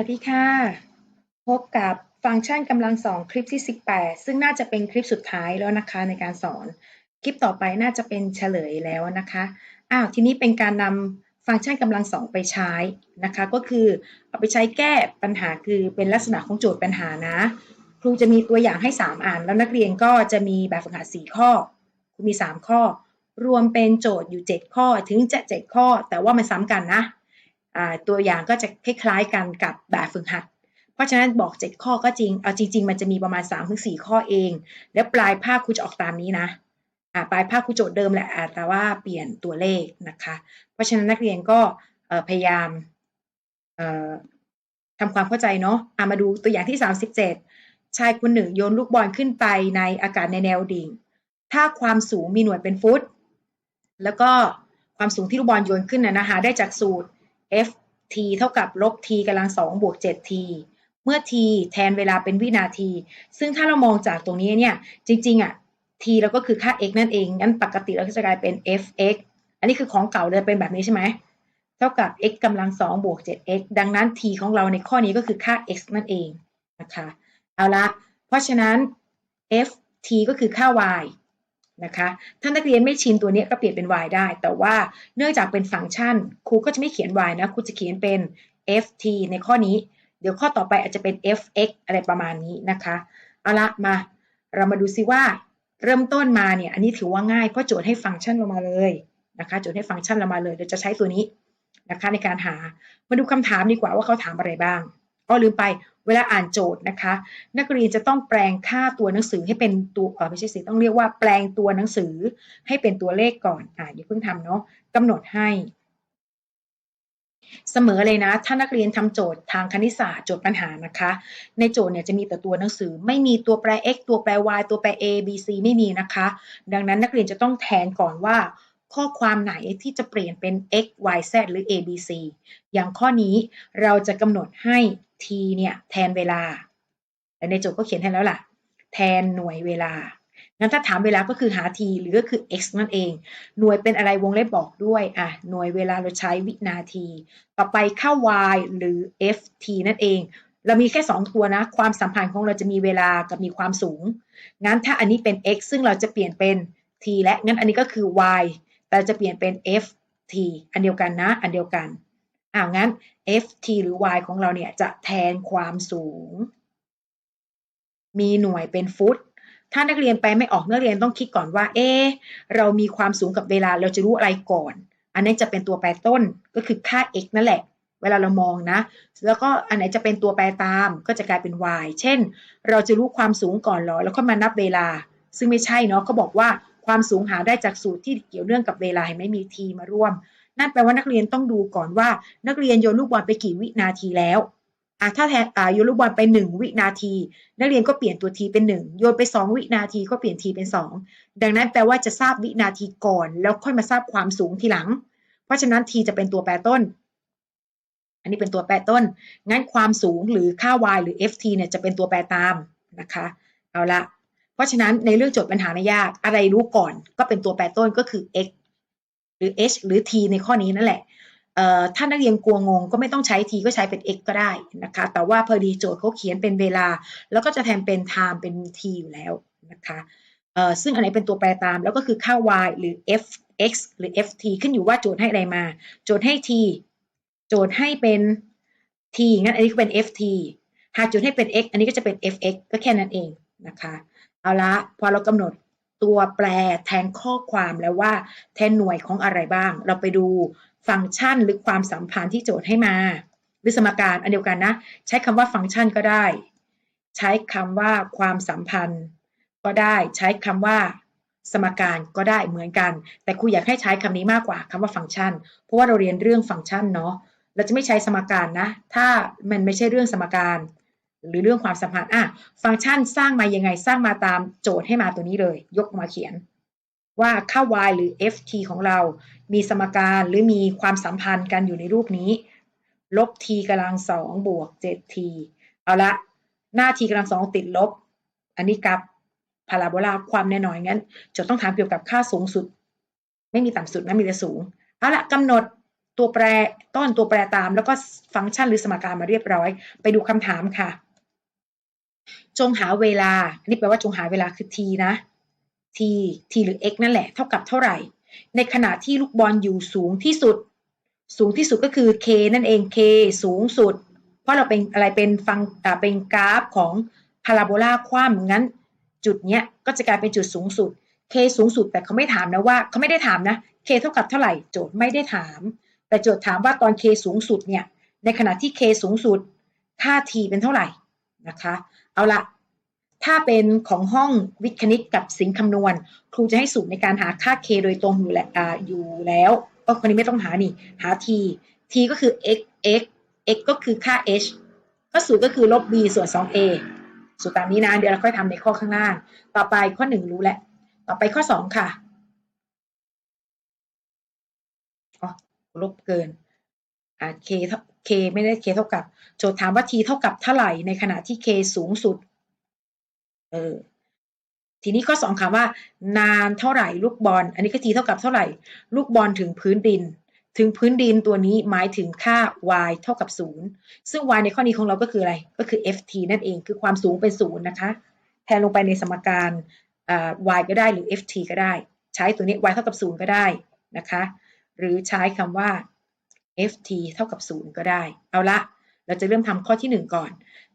วัสดีค่ะ พบกับฟังก์ชันกำลังสองคลิปที่ 18 ซึ่งน่าจะเป็นคลิปสุดท้ายแล้วนะคะในการสอน คลิปต่อไปน่าจะเป็นเฉลยแล้วนะคะอ้าวทีนี้เป็นการนำฟังก์ชันกำลังสองไปใช้นะคะ ก็คือเอาไปใช้แก้ปัญหาคือเป็นลักษณะของโจทย์ปัญหานะ ครูจะมีตัวอย่างให้ 3อันแล้วนักเรียนก็จะมีแบบฝึกหัด4ข้อครูมี 3 ข้อ รวมเป็นโจทย์อยู่ 7 ข้อถึงจะ7ข้อ แต่ว่ามันซ้ำกันนะ ตัวอย่างก็จะคล้ายๆกันกับแบบฝึกหัด เพราะฉะนั้นบอก 7 ข้อก็จริง เอาจริง ๆ มันจะมีประมาณ 3-4 ข้อเอง แล้วปลายภาคครูจะออกตามนี้นะปลายภาคครูโจทย์เดิมแหละแต่ว่าเปลี่ยนตัวเลขนะคะ เพราะฉะนั้นนักเรียนก็พยายามทำความเข้าใจเนาะอ่ามาดูตัวอย่างที่ 37 ชายคนหนึ่งโยนลูกบอลขึ้นไปในอากาศในแนวดิ่ง ถ้าความสูงมีหน่วยเป็นฟุต แล้วก็ความสูงที่ลูกบอลโยนขึ้นนะนะคะได้จากสูตร f t เท่ากับลบ t กำลังสองบวก 7t เมื่อ t แทนเวลาเป็นวินาที ซึ่งถ้าเรามองจากตรงนี้เนี่ย จริงๆอะ t แล้วก็คือค่า x นั่นเอง งั้นปกติเราก็จะกลายเป็น fx อันนี้คือของเก่าเลยเป็นแบบนี้ใช่ไหม เท่ากับ x กำลังสองบวก 7x ดังนั้น t ของเราในข้อนี้ก็คือค่า x นั่นเองนะคะ เอาละ เพราะฉะนั้น f t ก็คือค่า y นะคะ ถ้านักเรียนไม่ชินตัวนี้ก็เปลี่ยนเป็น y ได้ แต่ว่าเนื่องจากเป็นฟังก์ชันครูก็จะไม่เขียน y นะครูจะเขียนเป็น ft ในข้อนี้ เดี๋ยวข้อต่อไปอาจจะเป็น fx อะไรประมาณนี้นะคะ เอาละมา เรามาดูซิว่าเริ่มต้นมาเนี่ย อันนี้ถือว่าง่ายเพราะโจทย์ให้ฟังก์ชันเรามาเลยนะคะ โจทย์ให้ฟังก์ชันเรามาเลย เดี๋ยวจะใช้ตัวนี้นะคะในการหา มาดูคำถามดีกว่าว่าเขาถามอะไรบ้าง อ๋อลืมไปเวลาอ่านโจทย์นะคะ นักเรียนจะต้องแปลงค่าตัวหนังสือให้เป็นตัวเออไม่ใช่สิต้องเรียกว่าแปลงตัวหนังสือให้เป็นตัวเลขก่อนอ่าอย่าเพิ่งทำเนาะกำหนดให้ เสมอเลยนะ ถ้านักเรียนทำโจทย์ทางคณิตศาสตร์โจทย์ปัญหานะคะ ในโจทย์เนี่ยจะมีแต่ตัวหนังสือ ไม่มีตัวแปร x ตัวแปร y ตัวแปร a b c ไม่มีนะคะ ดังนั้นนักเรียนจะต้องแทนก่อนว่า ข้อความไหนที่จะเปลี่ยนเป็น x y z หรือ a b c อย่างข้อนี้เราจะกำหนดให้ t เนี่ยแทนเวลา แต่ในโจทย์ก็เขียนให้แล้วล่ะ แทนหน่วยเวลา งั้นถ้าถามเวลาก็คือหา t หรือก็คือ x นั่นเอง หน่วยเป็นอะไรวงเล็บบอกด้วย อะ หน่วยเวลาเราใช้วินาที ต่อไปค่า y หรือ ft นั่นเอง เรามีแค่ 2 ตัวนะ ความสัมพันธ์ของเราจะมีเวลากับมีความสูง งั้นถ้าอันนี้เป็น x ซึ่งเราจะเปลี่ยนเป็น t และงั้นอันนี้ก็คือ y แต่จะเปลี่ยนเป็น ft อันเดียวกันนะ อันเดียวกันอ้าวงั้น ft หรือ y ของเราเนี่ยจะแทนความสูง มีหน่วยเป็นฟุต ถ้านักเรียนไปไม่ออกนักเรียนต้องคิดก่อนว่า เอเรามีความสูงกับเวลาเราจะรู้อะไรก่อน อันนี้จะเป็นตัวแปรต้นก็คือค่า x นั่นแหละ เวลาเรามองนะ แล้วก็อันไหนจะเป็นตัวแปรตามก็จะกลายเป็น y เช่น เราจะรู้ความสูงก่อนเหรอ แล้วก็มานับเวลา ซึ่งไม่ใช่เนาะก็บอกว่า ความสูงหาได้จากสูตรที่เกี่ยวเนื่องกับเวลาไหมมี t มาร่วม นั่นแปลว่านักเรียนต้องดูก่อนว่า นักเรียนโยนลูกบอลไปกี่วินาทีแล้วอะถ้าแทนอ่าโยนลูกบอลไป1วินาที นักเรียนก็เปลี่ยนตัว t เป็น1โยนไป2วินาทีก็เปลี่ยน t เป็น2ดังนั้นแปลว่าจะทราบวินาทีก่อน แล้วค่อยมาทราบความสูงทีหลัง เพราะฉะนั้น t จะเป็นตัวแปรต้น อันนี้เป็นตัวแปรต้น งั้นความสูงหรือค่า y หรือ ft เนี่ยจะเป็นตัวแปรตามนะคะ เอาละ เพราะฉะนั้นในเรื่องโจทย์ปัญหาไม่ยากอะไรรู้ก่อนก็เป็นตัวแปรต้นก็คือ x หรือ h หรือ t ในข้อนี้นั่นแหละเอ่อถ้านักเรียนกลัวงงก็ไม่ต้องใช้ t ก็ใช้เป็น x ก็ได้นะคะ แต่ว่าพอดีโจทย์เขาเขียนเป็นเวลา แล้วก็จะแทนเป็น time เป็น t อยู่แล้วนะคะเอ่อซึ่งอันไหนเป็นตัวแปรตามแล้วก็คือค่า y หรือ f x หรือ ft ขึ้นอยู่ว่าโจทย์ให้อะไรมา โจทย์ให้ t โจทย์ให้เป็น t งั้นอันนี้ก็เป็น ft หากโจทย์ให้เป็น x อันนี้ก็จะเป็น fx ก็แค่นั้นเองนะคะ เอาละพอเรากำหนดตัวแปรแทนข้อความแล้วว่า แทนหน่วยของอะไรบ้าง เราไปดูฟังก์ชันหรือความสัมพันธ์ที่โจทย์ให้มา หรือสมการอันเดียวกันนะ ใช้คำว่าฟังก์ชันก็ได้ ใช้คำว่าความสัมพันธ์ ก็ได้ใช้คำว่าสมการก็ได้เหมือนกัน แต่ครูอยากให้ใช้คำนี้มากกว่าคำว่าฟังก์ชัน เพราะว่าเราเรียนเรื่องฟังก์ชันเนาะเราจะไม่ใช้สมการนะ ถ้ามันไม่ใช่เรื่องสมการ หรือเรื่องความสัมพันธ์อะฟังก์ชันสร้างมายังไงสร้างมาตามโจทย์ให้มาตัวนี้เลย ยกมาเขียน ว่าค่า y หรือ ft ของเรา มีสมการหรือมีความสัมพันธ์กันอยู่ในรูปนี้ ลบ t กำลังสองบวก 7t เอาละหน้า t กำลังสองติดลบ อันนี้กับพาราโบลาความแน่นอนงั้นโจทย์ต้องถามเกี่ยวกับค่าสูงสุด ไม่มีต่ำสุดนะมีแต่สูงเอาละกำหนดตัวแปรต้นตัวแปรตาม แล้วก็ฟังก์ชันหรือสมการมาเรียบร้อย ไปดูคำถามค่ะ จงหาเวลา อันนี้แปลว่าจงหาเวลาคือ t นะ t t หรือ x นั่นแหละ เท่ากับเท่าไหร่ ในขณะที่ลูกบอลอยู่สูงที่สุด สูงที่สุดก็คือ k นั่นเอง k สูงสุด เพราะเราเป็นอะไรเป็นฟังอ่าเป็นกราฟของพาราโบลาคว่ำงั้น จุดเนี้ยก็จะกลายเป็นจุดสูงสุด k สูงสุดแต่เขาไม่ถามนะว่าเขาไม่ได้ถามนะ k เท่ากับเท่าไหร่โจทย์ไม่ได้ถาม แต่โจทย์ถามว่าตอน k สูงสุดเนี่ยในขณะที่ k สูงสุดค่า t เป็นเท่าไหร่นะคะ เอาละถ้าเป็นของห้องวิทย์คณิตกับสิงคำนวณ ครูจะให้สูตรในการหาค่า k โดยตรงอยู่แล้วอยู่แล้วก็คนนี้ไม่ต้องหานี่ หา t t ก็คือ x x x ก็คือค่า h ก็สูตรก็คือลบ b ส่วน 2a สูตรตามนี้นะ เดี๋ยวเราค่อยทำในข้อข้างล่าง ต่อไปข้อ 1 รู้แล้ว ต่อไปข้อ 2 ค่ะอ๋อลบเกินอ่า k เท่า k ไม่ได้ k เท่ากับ โจทย์ถามว่า t เท่ากับเท่าไหร่ในขณะที่ k สูงสุด เออ ทีนี้ข้อสองถามว่า นานเท่าไหร่ลูกบอล อันนี้ก็ t เท่ากับเท่าไหร่ ลูกบอลถึงพื้นดิน ถึงพื้นดินตัวนี้หมายถึงค่า y เท่ากับศูนย์ซึ่ง y ในข้อนี้ของเราก็คืออะไร ก็คือ ft นั่นเอง คือความสูงเป็นศูนย์นะคะ แทนลงไปในสมการอ่า y ก็ได้หรือ ft ก็ได้ ใช้ตัวนี้ y เท่ากับศูนย์ก็ได้นะคะ หรือใช้คำว่า ft เท่ากับศูนย์ก็ได้ เอาละ เราจะเริ่มทำข้อที่หนึ่งก่อน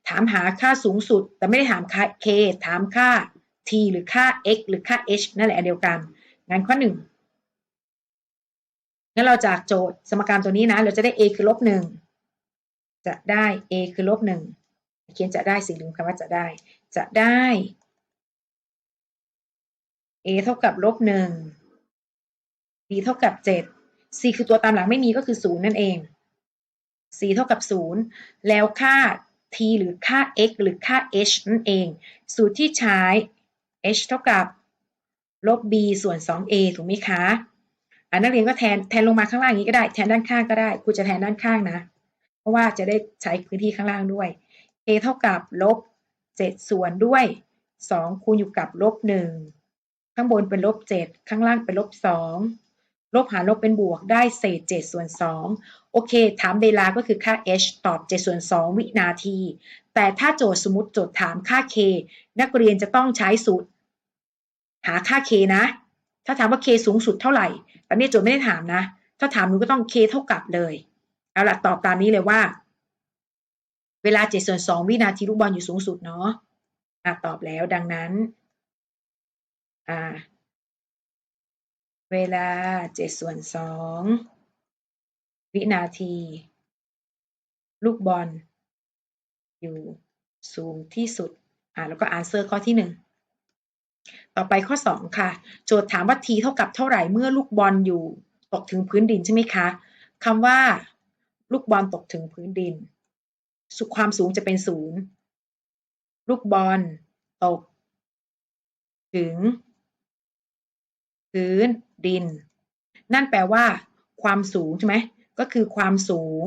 ถามหาค่าสูงสุด แต่ไม่ได้ถามค่า k ถามค่า t หรือค่า x หรือค่า h นั่นแหละเดียวกัน งั้นข้อหนึ่งงั้นเราจากโจทย์สมการตัวนี้นะ เราจะได้ a คือลบหนึ่งจะได้ a คือลบหนึ่งเขียนจะได้สิลืมคำว่าจะได้ จะได้ a เท่ากับลบหนึ่ง b เท่ากับเจ็ด c คือตัวตามหลังไม่มีก็คือศูนย์นั่นเอง c เท่ากับศูนย์แล้วค่า t หรือค่า x หรือค่า h นั่นเอง สูตรที่ใช้ h เท่ากับลบ b ส่วน 2a ถูกไหมคะอ่านักเรียนก็แทนแทนลงมาข้างล่างอย่างนี้ก็ได้แทนด้านข้างก็ได้ครูจะแทนด้านข้างนะ เพราะว่าจะได้ใช้พื้นที่ข้างล่างด้วย a เท่ากับลบ 7 ส่วนด้วย 2 คูณอยู่กับลบ 1 ข้างบนเป็นลบ 7 ข้างล่างเป็นลบ 2 ลบหารลบเป็นบวกได้เศษ7ส่วน2โอเค ถามเวลาก็คือค่า h ตอบ7ส่วน2วินาที แต่ถ้าโจทย์สมมติโจทย์ถามค่า k นักเรียนจะต้องใช้สูตร หาค่า k นะ ถ้าถามว่า k สูงสุดเท่าไหร่ตอนนี้โจทย์ไม่ได้ถามนะ ถ้าถามหนูก็ต้อง k เท่ากับเลยเอาล่ะตอบตามนี้เลยว่า เวลา7ส่วน2วินาทีลูกบอลอยู่สูงสุดเนาะอะตอบแล้วดังนั้น อ่า เวลา7ส่วน2วินาที ลูกบอล อยู่สูงที่สุด อ่าแล้วก็ answer ข้อที่1ต่อไปข้อ 2 ค่ะ โจทย์ถามว่า t เท่ากับเท่าไหร่เมื่อลูกบอลอยู่ตกถึงพื้นดินใช่ไหมคะคำว่า ลูกบอลตกถึงพื้นดินสุความสูงจะเป็นศูนย์ลูกบอลตก ถึง พื้นดิน นั่นแปลว่า ความสูงใช่ไหมก็คือความสูง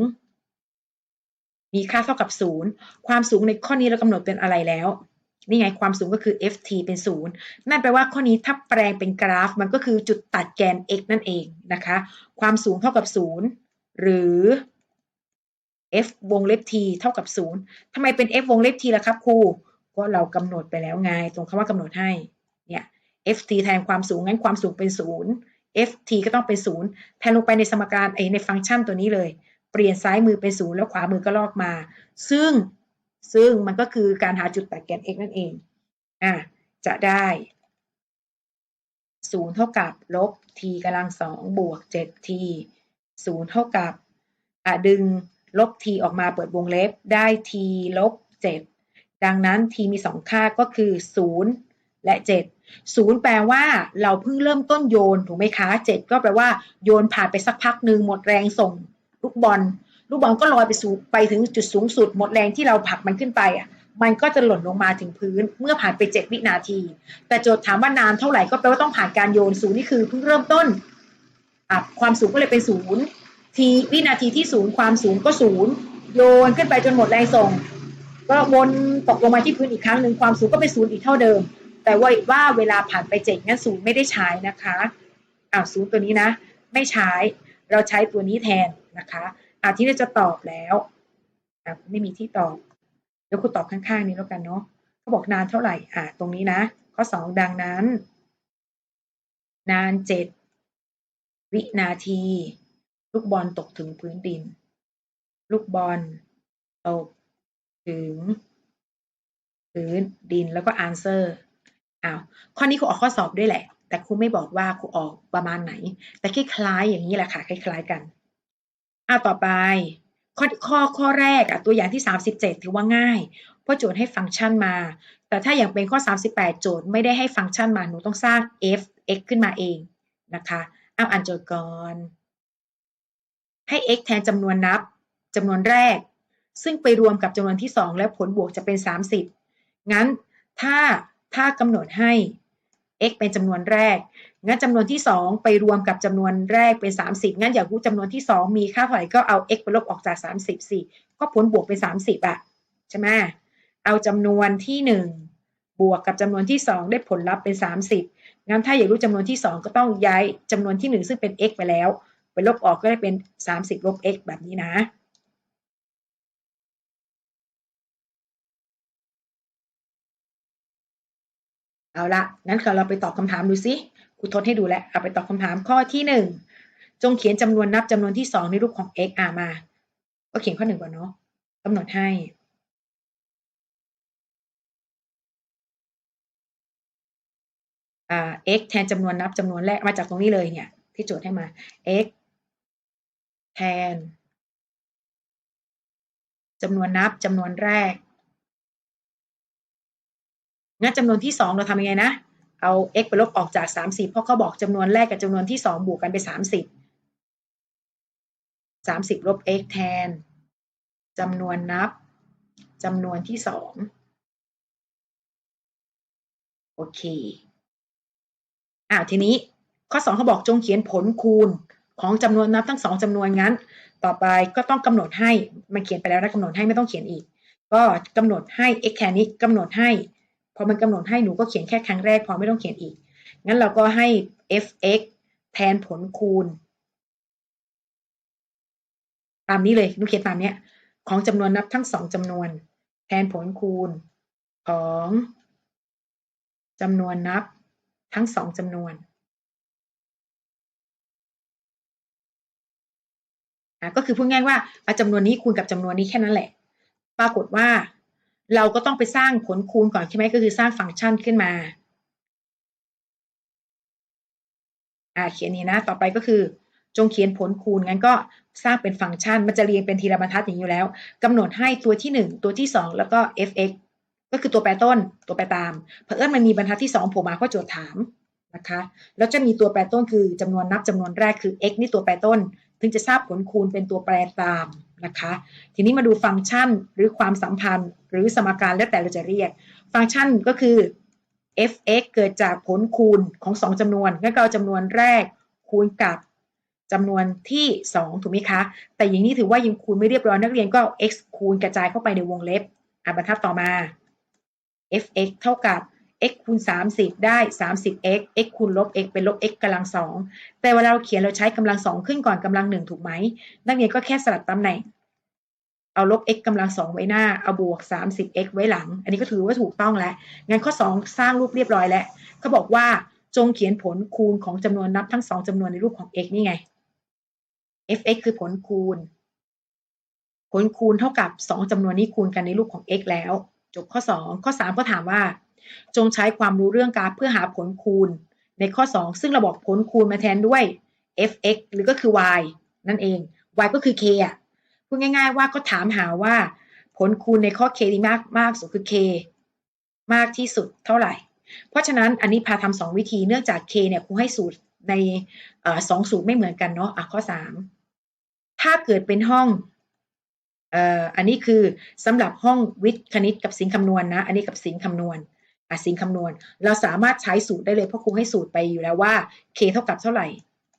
มีค่าเท่ากับศูนย์ความสูงในข้อนี้เรากำหนดเป็นอะไรแล้วนี่ไงความสูงก็คือ ft เป็นศูนย์นั่นแปลว่าข้อนี้ถ้าแปลงเป็นกราฟ มันก็คือจุดตัดแกน x นั่นเองนะคะ ความสูงเท่ากับศูนย์หรือ f วงเล็บ t เท่ากับศูนย์ทำไมเป็น f วงเล็บ t ล่ะครับครูก็เรากำหนดไปแล้วไง ตรงคำว่ากำหนดให้ ft แทนความสูงงั้นความสูงเป็นศูนย์ ft ก็ต้องเป็นศูนย์แทนลงไปในสมการไอในฟังก์ชันตัวนี้เลย เปลี่ยนซ้ายมือเป็นศูนย์แล้วขวามือก็ลอกมา ซึ่งซึ่งมันก็คือการหาจุดตัดแกน x นั่นเองอะจะได้ศูนย์เท่ากับลบ t กำลังสองบวก 7t ศูนย์เท่ากับอะดึงลบ t ออกมาเปิดวงเล็บได้ t ลบ 7 ดังนั้น t มี 2 ค่าก็คือ 0 และ 7 0 แปลว่าเราเพิ่งเริ่มต้นโยนถูกไหมคะ 7 ก็แปลว่าโยนผ่านไปสักพักหนึ่งหมดแรงส่งลูกบอล ลูกบอลก็ลอยไปสู่ไปถึงจุดสูงสุด หมดแรงที่เราผลักมันขึ้นไปอะมันก็จะหล่นลงมาถึงพื้นเมื่อผ่านไป 7 วินาที แต่โจทย์ถามว่านานเท่าไหร่ก็แปลว่าต้องผ่านการโยนศูนย์นี่คือเพิ่งเริ่มต้นความสูงก็เลยเป็นศูนย์ทีวินาทีที่ศูนย์ความสูงก็ศูนย์โยนขึ้นไปจนหมดแรงส่ง ก็วนตกลงมาที่พื้นอีกครั้งหนึ่งความสูงก็เป็นศูนย์อีกเท่าเดิม แต่ว่าว่าเวลาผ่านไปเจ็ดงั้นศูนย์ไม่ได้ใช้นะคะอ้าวศูนย์ตัวนี้นะ ไม่ใช้ เราใช้ตัวนี้แทนนะคะอะที่เราจะตอบแล้วอะไม่มีที่ตอบเดี๋ยวครูตอบข้างๆ นี้แล้วกันเนาะเขาบอกนานเท่าไหร่อะตรงนี้นะ ข้อสองดังนั้น นานเจ็ดวินาที ลูกบอลตกถึงพื้นดิน ลูกบอลตกถึงพื้นดินแล้วก็ answer อ้าวข้อนี้ครูออกข้อสอบด้วยแหละ แต่ครูไม่บอกว่าครูออกประมาณไหน แต่คล้ายๆอย่างนี้แหละค่ะคล้าย ๆกันอ้าวต่อไป ข้อข้อข้อแรกอะตัวอย่างที่ 37 ถือว่าง่ายเพราะโจทย์ให้ฟังก์ชันมา แต่ถ้าอย่างเป็นข้อ 38 โจทย์ไม่ได้ให้ฟังก์ชันมาหนูต้องสร้าง f x ขึ้นมาเองนะคะอ้าวอ่านโจทย์ก่อนให้ x แทนจำนวนนับจำนวนแรก ซึ่งไปรวมกับจำนวนที่ 2 และผลบวกจะเป็น 30 งั้นถ้า ถ้ากำหนดให้ x เป็นจำนวนแรก งั้นจำนวนที่ 2 ไปรวมกับจำนวนแรกเป็น 30 งั้นอยากรู้จำนวนที่ 2 มีค่าเท่าไหร่ก็เอา x ไปลบออกจาก 30สิก็ผลบวกเป็น 30อะใช่ไหมเอาจำนวนที่ 1 บวกกับจำนวนที่ 2 ได้ผลลัพธ์เป็น 30 งั้นถ้าอยากรู้จำนวนที่ 2 ก็ต้องย้ายจำนวนที่ 1 ซึ่งเป็น x ไปแล้ว ไปลบออกก็ได้เป็น 30 ลบ x แบบนี้นะ เอาละงั้นเราไปตอบคำถามดูสิครูทดให้ดูแล้วเอาไปตอบคำถามข้อที่หนึ่งจงเขียนจำนวนนับจำนวนที่สองในรูปของ x อามา ก็เขียนข้อหนึ่งก่อนเนาะกำหนดให้อ่า x แทนจำนวนนับจำนวนแรกมาจากตรงนี้เลยเนี่ย ที่โจทย์ให้มา x แทนจำนวนนับจำนวนแรก งั้นจำนวนที่สองเราทำยังไงนะ เอา x ไปลบออกจาก 30 เพราะเขาบอกจำนวนแรกกับจำนวนที่สองบวกกันเป็น30 30 ลบ x แทนจำนวนนับจำนวนที่สองโอเคอ้าวทีนี้ข้อ 2เขาบอกจงเขียนผลคูณของจำนวนนับทั้งสองจำนวนงั้น ต่อไปก็ต้องกำหนดให้มันเขียนไปแล้วนะกำหนดให้ไม่ต้องเขียนอีก ก็กำหนดให้ x แทนนี้กำหนดให้ พอมันกำหนดให้หนูก็เขียนแค่ครั้งแรกพอไม่ต้องเขียนอีก งั้นเราก็ให้ f(x) แทนผลคูณ ตามนี้เลยหนูเขียนตามเนี้ย ของจำนวนนับทั้งสองจำนวน แทนผลคูณของจำนวนนับทั้งสองจำนวนก็คือพูดง่ายว่าเอาจำนวนนี้คูณกับจำนวนนี้แค่นั้นแหละ ปรากฏว่า เราก็ต้องไปสร้างผลคูณก่อนใช่ไหมก็คือสร้างฟังก์ชันขึ้นมาอ่าเขียนนี้นะ ต่อไปก็คือ จงเขียนผลคูณงั้นก็สร้างเป็นฟังก์ชัน มันจะเรียงเป็นทีละบรรทัดอย่างนี้อยู่แล้วกำหนดให้ตัวที่ 1 ตัวที่ 2 แล้วก็ f(x) ก็คือตัวแปรต้นตัวแปรตามเผอิญมันมีบรรทัดที่2โผล่มาก็โจทย์ถามนะคะแล้วจะมีตัวแปรต้นคือจำนวนนับจำนวนแรกคือ x นี่ตัวแปรต้น ถึงจะทราบผลคูณเป็นตัวแปรตาม นะคะ ทีนี้มาดูฟังก์ชันหรือความสัมพันธ์ หรือสมการแล้วแต่เราจะเรียก ฟังก์ชันก็คือ f(x) เกิดจากผลคูณของ 2จำนวนงั้นก็เอาจำนวนแรกคูณกับจำนวนที่ 2 ถูกไหมคะ แต่อย่างนี้ถือว่ายังคูณไม่เรียบร้อยนักเรียนก็ x คูณกระจายเข้าไปในวงเล็บอะบรรทัดต่อมา f(x) เท่ากับ x คูณ 30 ได้ 30x x คูณลบ x เป็นลบ x กำลังสองแต่เวลาเราเขียนเราใช้กำลังสองขึ้นก่อนกำลังหนึ่งถูกไหม นักเรียนก็แค่สลับตำแหน่ง เอาลบ x กำลังสองไว้หน้า เอาบวก 30x ไว้หลัง อันนี้ก็ถือว่าถูกต้องแล้วงั้นข้อ 2 สร้างรูปเรียบร้อยแล้วเขาบอกว่าจงเขียนผลคูณของจำนวนนับทั้งสองจำนวนในรูปของ x นี่ไง f(x) คือผลคูณ ผลคูณเท่ากับ 2จำนวนนี้คูณกันในรูปของ x แล้ว จบข้อ 2 ข้อ 3 ก็ถามว่า จงใช้ความรู้เรื่องกราฟเพื่อหาผลคูณ ในข้อ 2 ซึ่งเราบอกผลคูณมาแทนด้วย f(x) หรือก็คือ y นั่นเอง y ก็คือ k อะพูดง่าย ๆ ว่าก็ถามหาว่า ผลคูณในข้อ k ที่มากมากสุดคือ k มากที่สุดเท่าไหร่ เพราะฉะนั้นอันนี้พาทำสองวิธีเนื่องจาก k เนี่ยครูให้สูตรในสองสูตรไม่เหมือนกันเนาะอะข้อ 3 ถ้าเกิดเป็นห้องเอ่ออันนี้คือสำหรับห้องวิทย์คณิตกับสิงคำนวณนนะ อันนี้กับสิงคำนวณ อะสิงคำนวณ เราสามารถใช้สูตรได้เลยเพราะครูให้สูตรไปอยู่แล้วว่า k เท่ากับเท่าไหร่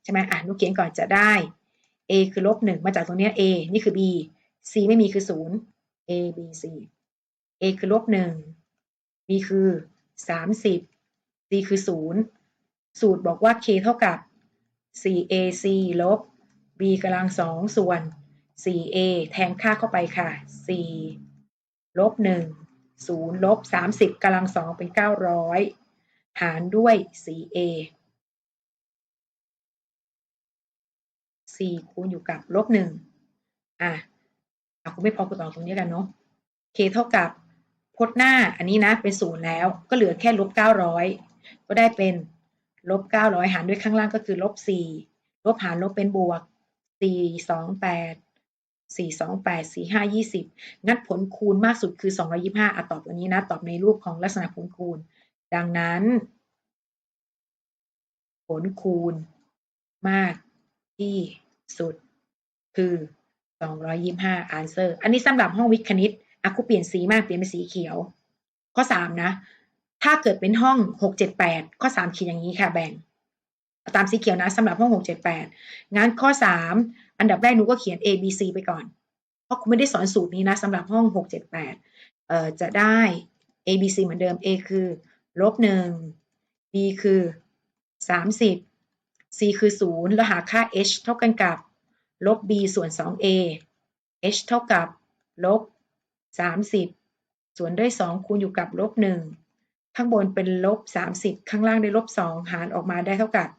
ใช่ไหมอะนุกเขียนก่อนจะได้ a คือลบหนึ่งมาจากตรงนี้ a นี่คือ b c ไม่มีคือศูนย์ a b c a คือลบหนึ่ง b คือสามสิบ c คือศูนย์สูตรบอกว่า k เท่ากับ 4ac ลบ b กำลังสองส่วน 4a แทนค่าเข้าไปค่ะ 4 ลบ1 0ลบ30กำลังสองเป็น 900 หารด้วย 4a 4คูณอยู่กับลบ1อะอะคุณไม่พอกูต่อตรงนี้กันเนาะ k เท่ากับพจน์หน้าอันนี้นะเป็นศูนย์แล้วก็เหลือแค่ลบ 900 ก็ได้เป็นลบ 900 หารด้วยข้างล่างก็คือลบ4ลบหารลบเป็นบวก 4 2 8 4 2 8 4 5 20 งั้นผลคูณมากสุดคือ 225อะตอบตัวนี้นะ ตอบในรูปของลักษณะผลคูณ ดังนั้น ผลคูณมากที่สุดคือ 225 answer อันนี้สำหรับห้องวิทย์คณิตอะครูเปลี่ยนสีมากเปลี่ยนเป็นสีเขียว ข้อ 3 นะ ถ้าเกิดเป็นห้อง 678 ข้อ 3 เขียนอย่างนี้ค่ะแบ่ง ตามสีเขียวนะสำหรับห้อง 678 งั้นข้อ 3 อันดับแรกหนูก็เขียน A B C ไปก่อน เพราะคุณไม่ได้สอนสูตรนี้นะสำหรับห้อง 678เอ่อจะได้ A B C เหมือนเดิม A คือลบ1 B คือ 30 C คือ 0 แล้วหาค่า H เท่ากันกับลบ B ส่วน 2A H เท่ากับลบ 30 ส่วนด้วย 2 คูณอยู่กับลบ 1 ข้างบนเป็นลบ 30 ข้างล่างได้ลบ 2 หารออกมาได้เท่ากับ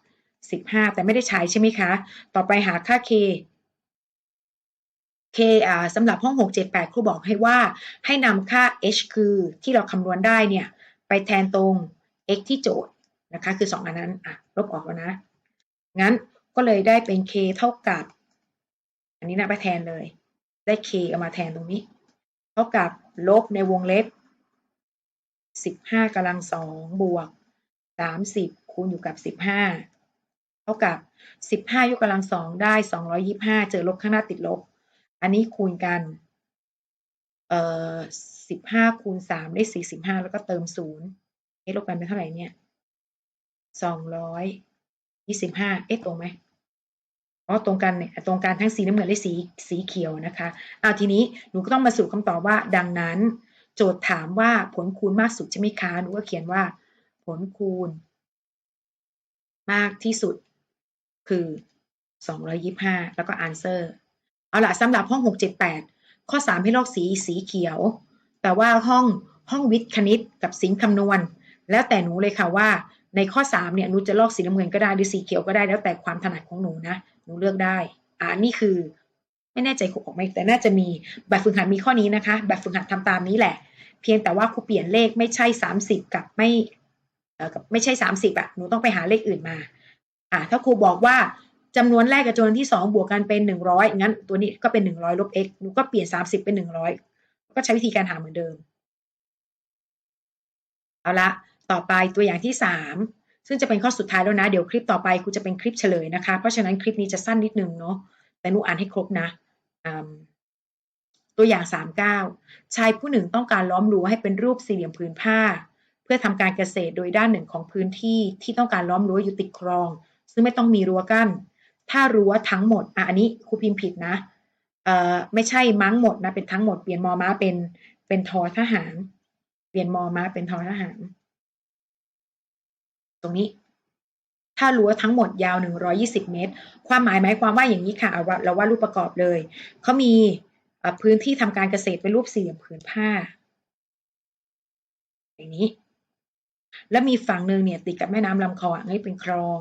15 แต่ไม่ได้ใช้ใช่ไหมคะ ต่อไปหาค่า K K อ่าสำหรับห้อง 678 ครูบอกให้ว่าให้นำค่า H คือที่เราคำนวณได้เนี่ย ไปแทนตรง x ที่โจทย์นะคะ คือ 2 อันนั้นอะลบออกแล้วนะ งั้นก็เลยได้เป็น k เท่ากับ อันนี้นะไปแทนเลย ได้ k เอามาแทนตรงนี้ เท่ากับลบในวงเล็บ 15กำลังสองบวก 30 คูณอยู่กับ 15 ท่ากับ 15 ยกกำลังสองได้ 225 เจอลบข้างหน้าติดลบ อันนี้คูณกัน เอ่อ 15 คูณ 3 ได้ 45 แล้วก็เติม 0 เอ๊ะลบกันเป็นเท่าไหร่เนี่ย 225 เอ๊ะตรงไหมอ๋อตรงกันเนี่ยตรงกันทั้งสีน้ำเงินและสีสีเขียวนะคะเอาทีนี้หนูก็ต้องมาสู่คำตอบว่า ดังนั้น โจทย์ถามว่าผลคูณมากสุดใช่ไหมคะ หนูก็เขียนว่า ผลคูณมากที่สุด คือ 225 แล้วก็ answer เอาล่ะสำหรับห้อง 678 ข้อ 3 ให้ลอกสีสีเขียว แต่ว่าห้องห้องวิทย์คณิตกับสิงคำนวณ แล้วแต่หนูเลยค่ะว่าในข้อ 3 เนี่ยหนูจะลอกสีน้ำเงินก็ได้หรือสีเขียวก็ได้แล้วแต่ความถนัดของหนูนะหนูเลือกได้ อ่านี่คือ ไม่แน่ใจครูออกไหมแต่น่าจะมีแบบฝึกหัดมีข้อนี้นะคะ แบบฝึกหัดทำตามนี้แหละ เพียงแต่ว่าครูเปลี่ยนเลขไม่ใช่ 30 กับไม่เออกับไม่ใช่ 30อะหนูต้องไปหาเลขอื่นมา อ่าถ้าครูบอกว่าจำนวนแรกกับจำนวนที่2บวกกันเป็น100งั้นตัวนี้ก็เป็น100ลบ x หนูก็เปลี่ยน30เป็น100ก็ใช้วิธีการหาเหมือนเดิม เอาละต่อไปตัวอย่างที่3ซึ่งจะเป็นข้อสุดท้ายแล้วนะ เดี๋ยวคลิปต่อไปครูจะเป็นคลิปเฉลยนะคะ เพราะฉะนั้นคลิปนี้จะสั้นนิดนึงเนาะแต่หนูอ่านให้ครบนะตัวอย่าง 39 ชายผู้หนึ่งต้องการล้อมรั้วให้เป็นรูปสี่เหลี่ยมผืนผ้า เพื่อทำการเกษตรโดยด้านหนึ่งของพื้นที่ที่ต้องการล้อมรั้วอยู่ติดคลอง ซึ่งไม่ต้องมีรั้วกั้น ถ้ารั้วทั้งหมดอะอันนี้ครูพิมพ์ผิดนะเอ่อไม่ใช่มั้งหมดนะเป็นทั้งหมดเปลี่ยนมอม้าเป็นเป็นทอทหาร เปลี่ยนมอม้าเป็นทอทหาร ตรงนี้ ถ้ารั้วทั้งหมดยาว 120 เมตร ความหมายหมายความว่าอย่างนี้ค่ะเอาว่าเราว่ารูปประกอบเลยเขามีพื้นที่ทำการเกษตรเป็นรูปสี่เหลี่ยมผืนผ้า อย่างนี้ แล้วมีฝั่งหนึ่งเนี่ยติดกับแม่น้ำลำคลองอันนี้เป็นคลอง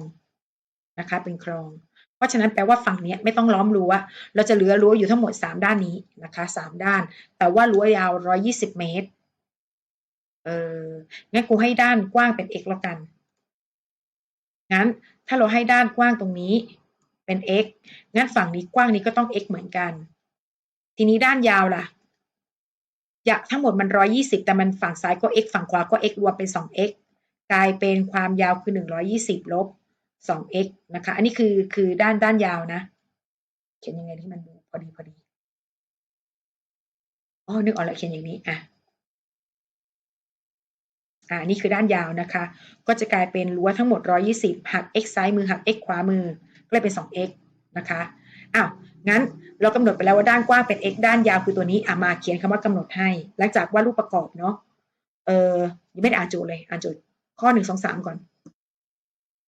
นะคะ เป็นคลอง เพราะฉะนั้นแปลว่าฝั่งนี้ไม่ต้องล้อมรั้ว เราจะเหลือรั้วอยู่ทั้งหมด 3 ด้านนี้นะคะ 3 ด้าน แต่ว่ารั้วยาว 120 เมตร เอองั้นกูให้ด้านกว้างเป็น x แล้วกัน งั้นถ้าเราให้ด้านกว้างตรงนี้เป็น x งั้นฝั่งนี้กว้างนี้ก็ต้อง x เหมือนกัน ทีนี้ด้านยาวล่ะอยาทั้งหมดมัน 120 แต่มันฝั่งซ้ายก็ x ฝั่งขวาก็ x รวมเป็น 2x กลายเป็นความยาวคือ 120 ลบ 2x นะคะ อันนี้คือคือด้านด้านยาวนะ เขียนยังไงที่มันดูพอดีพอดีอ๋อนึกออกแล้วเขียนอย่างนี้อะอ่านี่คือด้านยาวนะคะ ก็จะกลายเป็นรั้วทั้งหมด 120 หัก x ซ้ายมือ หัก x ขวามือ ก็เลยเป็น 2x นะคะอ้าวงั้นเรากำหนดไปแล้วว่าด้านกว้างเป็น x ด้านยาวคือตัวนี้อะมาเขียนคำว่ากำหนดให้ หลังจากว่ารูปประกอบเนาะเออยังไม่ได้อ่านโจทย์เลยอ่านโจทย์ข้อหนึ่งสองสามก่อน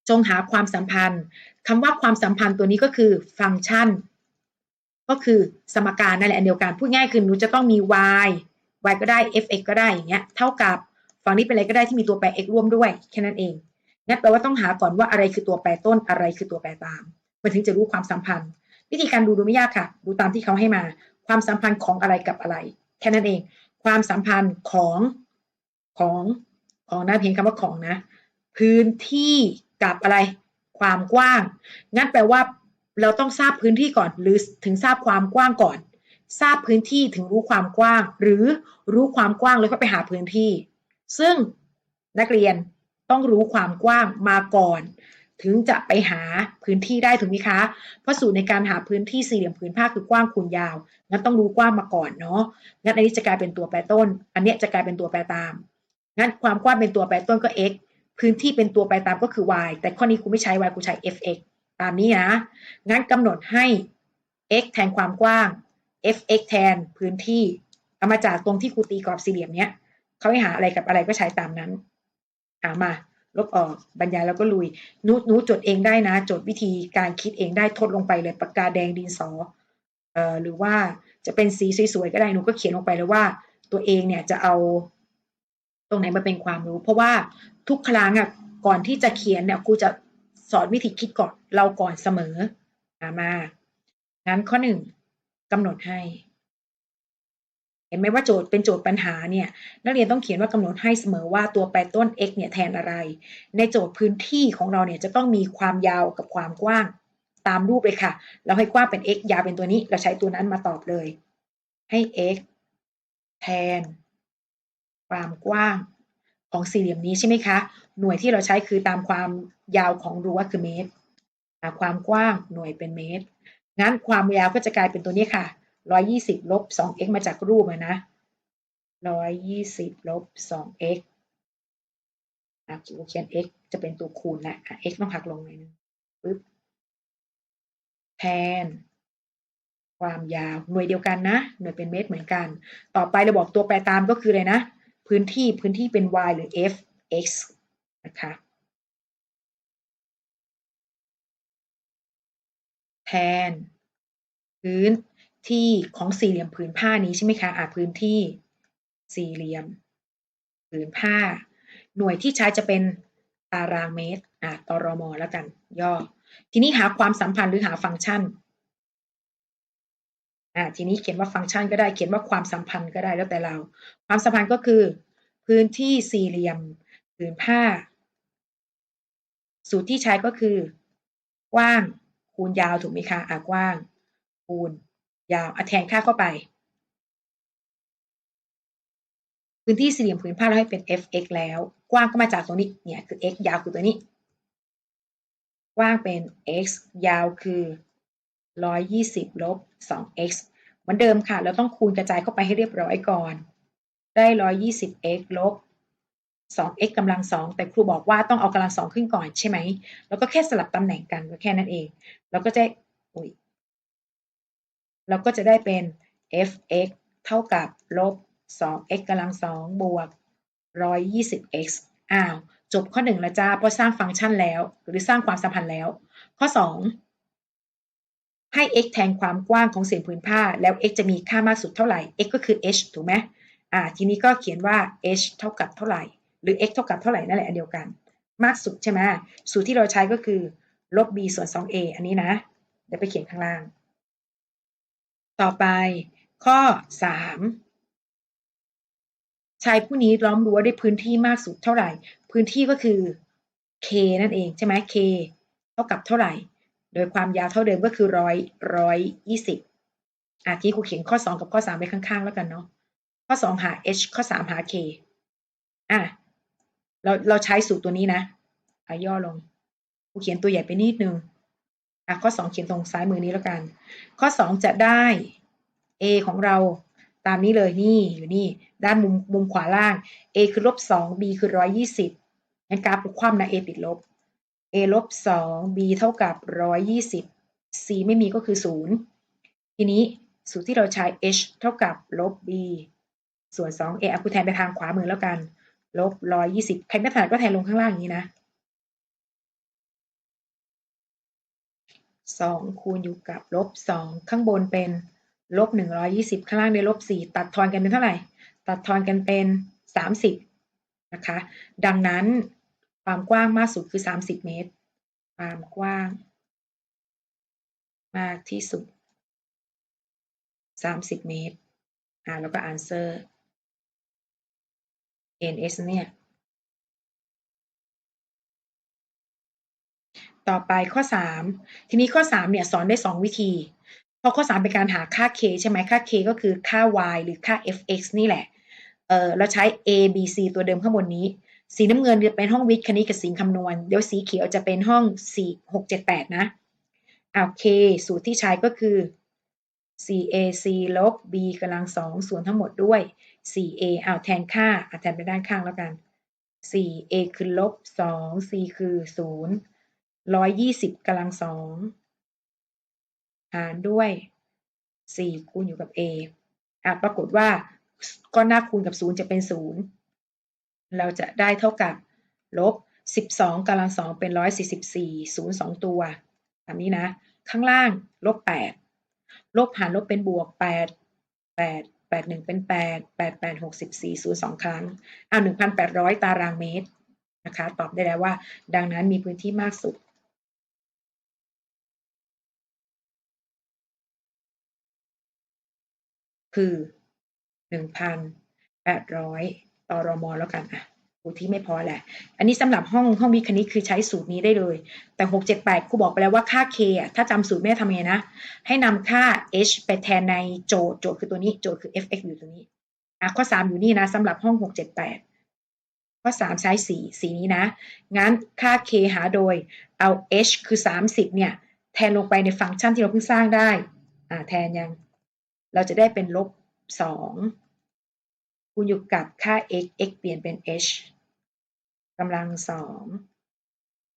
จงหาความสัมพันธ์คำว่าความสัมพันธ์ตัวนี้ก็คือฟังก์ชัน ก็คือสมการนั่นแหละอันเดียวกันพูดง่ายคือหนูจะต้องมี y y ก็ได้ f(x) ก็ได้อย่างเงี้ยเท่ากับฝั่งนี้เป็นอะไรก็ได้ที่มีตัวแปร x ร่วมด้วยแค่นั้นเองงั้นแปลว่าต้องหาก่อนว่าอะไรคือตัวแปรต้นอะไรคือตัวแปรตามมันถึงจะรู้ความสัมพันธ์ วิธีการดูดูไม่ยากค่ะ ดูตามที่เขาให้มา ความสัมพันธ์ของอะไรกับอะไร แค่นั้นเอง ความสัมพันธ์ของของของนะเพียงคำว่าของนะ พื้นที่ กับอะไรความกว้าง งั้นแปลว่าเราต้องทราบพื้นที่ก่อน หรือถึงทราบความกว้างก่อน ทราบพื้นที่ถึงรู้ความกว้าง หรือรู้ความกว้างแล้วก็ไปหาพื้นที่ ซึ่งนักเรียนต้องรู้ความกว้างมาก่อน ถึงจะไปหาพื้นที่ได้ถูกไหมคะเพราะสูตรในการหาพื้นที่สี่เหลี่ยมผืนผ้าคือกว้างคูณยาวงั้นต้องรู้กว้างมาก่อนเนาะงั้นอันนี้จะกลายเป็นตัวแปรต้น อันนี้จะกลายเป็นตัวแปรตามงั้นความกว้างเป็นตัวแปรต้นก็ x พื้นที่เป็นตัวแปรตามก็คือ y แต่ข้อนี้ครูไม่ใช้ y ครูใช้ fx ตามนี้นะ งั้นกำหนดให้ x แทนความกว้าง fx แทนพื้นที่ เอามาจากตรงที่ครูตีกรอบสี่เหลี่ยมเนี้ยเขาให้หาอะไรกับอะไรก็ใช้ตามนั้นเอามา ลบออกบรรยายแล้วก็ลุยนูนูจดเองได้นะ จดวิธีการคิดเองได้ทดลงไปเลยปากกาแดงดินสอเอ่อหรือว่าจะเป็นสีสวยๆก็ได้หนูก็เขียนลงไปเลยว่า ตัวเองเนี่ยจะเอา ตรงไหนมาเป็นความรู้ เพราะว่าทุกครั้งอะก่อนที่จะเขียนเนี่ยครูจะสอนวิธีคิดก่อนเราก่อนเสมอมามางั้นข้อหนึ่งกำหนดให้ เห็นไหมว่าโจทย์เป็นโจทย์ปัญหาเนี่ย นักเรียนต้องเขียนว่ากำหนดให้เสมอว่าตัวแปรต้น x เนี่ยแทนอะไร ในโจทย์พื้นที่ของเราเนี่ยจะต้องมีความยาวกับความกว้างตามรูปเลยค่ะ เราให้กว้างเป็น x ยาวเป็นตัวนี้ เราใช้ตัวนั้นมาตอบเลย ให้ x แทน ความกว้างของสี่เหลี่ยมนี้ใช่ไหมคะ หน่วยที่เราใช้คือตามความยาวของรั้วคือเมตร ความกว้างหน่วยเป็นเมตร งั้นความยาวก็จะกลายเป็นตัวนี้ค่ะร้อยยี่สิบลบสอง x มาจากรูปนะร้อยยี่สิบลบสอง x อะเขียน x จะเป็นตัวคูณแหละ x ต้องหักลงหน่อยนึงปึ๊บ แทน ความยาวหน่วยเดียวกันนะ หน่วยเป็นเมตรเหมือนกัน ต่อไปเราบอกตัวแปรตามก็คืออะไรนะ พื้นที่พื้นที่เป็น y หรือ f x นะคะแทน พื้นที่ของสี่เหลี่ยมผืนผ้านี้ใช่ไหมคะอ่าพื้นที่สี่เหลี่ยมผืนผ้า หน่วยที่ใช้จะเป็นตารางเมตรอ่าตรมแล้วกัน ย่อ ทีนี้หาความสัมพันธ์หรือหาฟังก์ชัน อ่าทีนี้เขียนว่าฟังก์ชันก็ได้เขียนว่าความสัมพันธ์ก็ได้แล้วแต่เรา ความสัมพันธ์ก็คือ พื้นที่สี่เหลี่ยมผืนผ้า สูตรที่ใช้ก็คือกว้างคูณยาวถูกไหมคะอ่ากว้าง คูณยาวอแทนค่าเข้าไป พื้นที่สี่เหลี่ยมผืนผ้าเราให้เป็น fx แล้ว กว้างก็มาจากตรงนี้เนี่ยคือ x ยาวคือตัวนี้ กว้างเป็น x ยาวคือ 120 ลบ 2x เหมือนเดิมค่ะ เราต้องคูณกระจายเข้าไปให้เรียบร้อยก่อน ได้ 120x ลบ 2x กำลังสองแต่ครูบอกว่าต้องเอากำลังสองขึ้นก่อนใช่ไหม แล้วก็แค่สลับตำแหน่งกันก็แค่นั้นเองแล้วก็จะอุ้ยเราก็จะได้เป็น f(x) เท่ากับลบ 2x กำลังสองบวก 120x อ้าว จบข้อหนึ่งแล้วจ้า เพราะสร้างฟังก์ชันแล้ว หรือสร้างความสัมพันธ์แล้ว ข้อ 2 ให้ x แทนความกว้างของเส้นผืนผ้า แล้ว x จะมีค่ามากสุดเท่าไหร่ x ก็คือ h ถูกไหมอ่า ทีนี้ก็เขียนว่า h เท่ากับเท่าไหร่ หรือ x เท่ากับเท่าไหร่นั่นแหละอันเดียวกัน มากสุดใช่ไหมสูตรที่เราใช้ก็คือลบ b ส่วน 2a อันนี้นะ เดี๋ยวไปเขียนข้างล่าง ต่อไป ข้อ 3 ชายผู้นี้ล้อมรั้วได้พื้นที่มากสุดเท่าไหร่ พื้นที่ก็คือ k นั่นเองใช่ไหม k เท่ากับเท่าไหร่ โดยความยาวเท่าเดิมก็คือร้อยร้อยยี่สิบอะที่ครูเขียนข้อ2กับข้อ3ไว้ข้างๆ แล้วกันเนาะข้อ2หา h ข้อ3หา k อะเราเราใช้สูตรตัวนี้นะอะย่อลงครูเขียนตัวใหญ่ไปนิดนึงอะข้อ2เขียนตรงซ้ายมือนี้แล้วกัน ข้อ2จะได้ a ของเราตามนี้เลยนี่อยู่นี่ ด้านมุมมุมขวาล่าง a คือลบ2 b คือร้อยยี่สิบงั้นกราฟคว่ำนะ a ติดลบ a ลบ2 b เท่ากับร้อยยี่สิบ c ไม่มีก็คือศูนย์ทีนี้สูตรที่เราใช้ h เท่ากับลบ b ส่วน 2a อะคุณแทนไปทางขวามือแล้วกัน ลบร้อยยี่สิบใครไม่ถนัดก็แทนลงข้างล่างอย่างนี้นะ2คูณอยู่กับลบ2ข้างบนเป็นลบ120ข้างล่างได้ลบ4ตัดทอนกันเป็นเท่าไหร่ ตัดทอนกันเป็น30นะคะ ดังนั้น ความกว้างมากสุดคือ 30 เมตร ความกว้าง มากที่สุด 30 เมตร อ่าแล้วก็ answer ns เนี่ย ต่อไปข้อ 3 ทีนี้ข้อ 3 เนี่ย สอนได้ 2 วิธีเพราะข้อ 3 เป็นการหาค่า k ใช่ไหมค่า k ก็คือค่า y หรือค่า fx นี่แหละ เออเราใช้ a b c ตัวเดิมข้างบนนี้ สีน้ำเงินจะเป็นห้องวิทย์คณิตกับสิงคำนวณ เดี๋ยวสีเขียวจะเป็นห้อง4 6 7 8นะอ้าว k สูตรที่ใช้ก็คือ 4ac ลบ b กำลังสองส่วนทั้งหมดด้วย 4a อ้าวแทนค่าอะแทนไปด้านข้างแล้วกัน 4a คือลบ 2c คือ 0 120กำลังสองหารด้วย 4 คูณอยู่กับ a อะปรากฏว่าก้อนหน้าคูณกับ 0 จะเป็น 0 เราจะได้เท่ากับลบ 12กำลังสองเป็น 144 0 2 ตัวแบบนี้นะ ข้างล่างลบ 8 ลบหารลบเป็นบวก 8 8 8 1 เป็น 8 8 8 64 0 2 ครั้งอ้าว1,800 ตารางเมตรนะคะ ตอบได้แล้วว่า ดังนั้นมีพื้นที่มากสุดคือ 1,800 ตรมแล้วกันอะครูที่ไม่พอแหละ อันนี้สำหรับห้องห้องวิคณิตคือใช้สูตรนี้ได้เลย แต่ 6 7 8ครูบอกไปแล้วว่าค่า k อะถ้าจำสูตรไม่ทำไงนะ ให้นำค่า h ไปแทนในโจทย์โจทย์คือตัวนี้โจทย์คือ fx อยู่ตรงนี้อะข้อ 3 อยู่นี่นะสำหรับห้อง 6 7 8 ข้อ 3 ใช้สีสีนี้นะ งั้นค่า k หาโดยเอา h คือ 30 เนี่ย แทนลงไปในฟังก์ชันที่เราเพิ่งสร้างได้อ่าแทนยัง เราจะได้เป็นลบ2 คูณอยู่กับค่า x x เปลี่ยนเป็น h กำลังสอง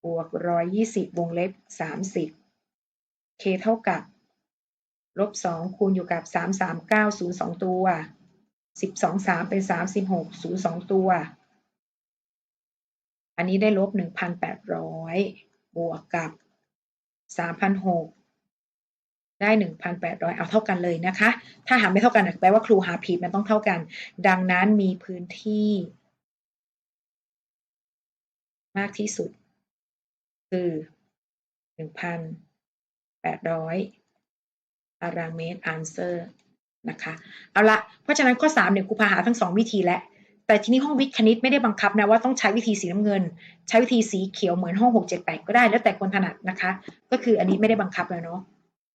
บวกร้อยยี่สิบวงเล็บสามสิบ k เท่ากับ ลบสองคูณอยู่กับสามสามเก้าศูนย์สองตัวสิบสองสามเป็นสามสิบหกศูนย์สองตัว อันนี้ได้ลบหนึ่งพันแปดร้อยบวกกับสามพันหก ได้หนึ่งพันแปดร้อยเอาเท่ากันเลยนะคะ ถ้าหาไม่เท่ากันแปลว่าครูหาผิดมันต้องเท่ากัน ดังนั้นมีพื้นที่ มากที่สุด คือหนึ่งพันแปดร้อยตารางเมตร answer นะคะ เอาละเพราะฉะนั้นข้อ3เนี่ยครูพาหาทั้ง 2 วิธีแล้วแต่ทีนี้ห้องวิทย์คณิตไม่ได้บังคับนะว่าต้องใช้วิธีสีน้ำเงิน ใช้วิธีสีเขียวเหมือนห้อง 6 7 8 ก็ได้แล้วแต่คนถนัดนะคะ ก็คืออันนี้ไม่ได้บังคับแล้วเนาะ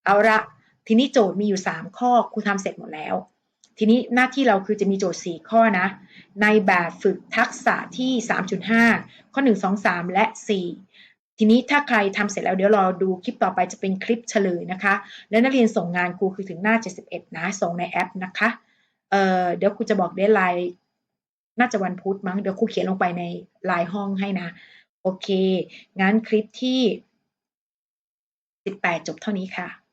เอาละทีนี้โจทย์มีอยู่ 3 ข้อครูทำเสร็จหมดแล้ว ทีนี้หน้าที่เราคือจะมีโจทย์ 4 ข้อนะ ในแบบฝึกทักษะที่ 3.5 ข้อ 1 2 3 และ 4 ทีนี้ถ้าใครทำเสร็จแล้วเดี๋ยวรอดูคลิปต่อไปจะเป็นคลิปเฉลยนะคะ และนักเรียนส่งงานครูคือถึงหน้า 71 นะ ส่งในแอปนะคะเเดี๋ยวครูจะบอกเดทไลน์น่าจะวันพุธมั้งเดี๋ยวครูเขียนลงไปในไลน์ห้องให้นะ โอเค งั้นคลิปที่ 18 จบเท่านี้ค่ะ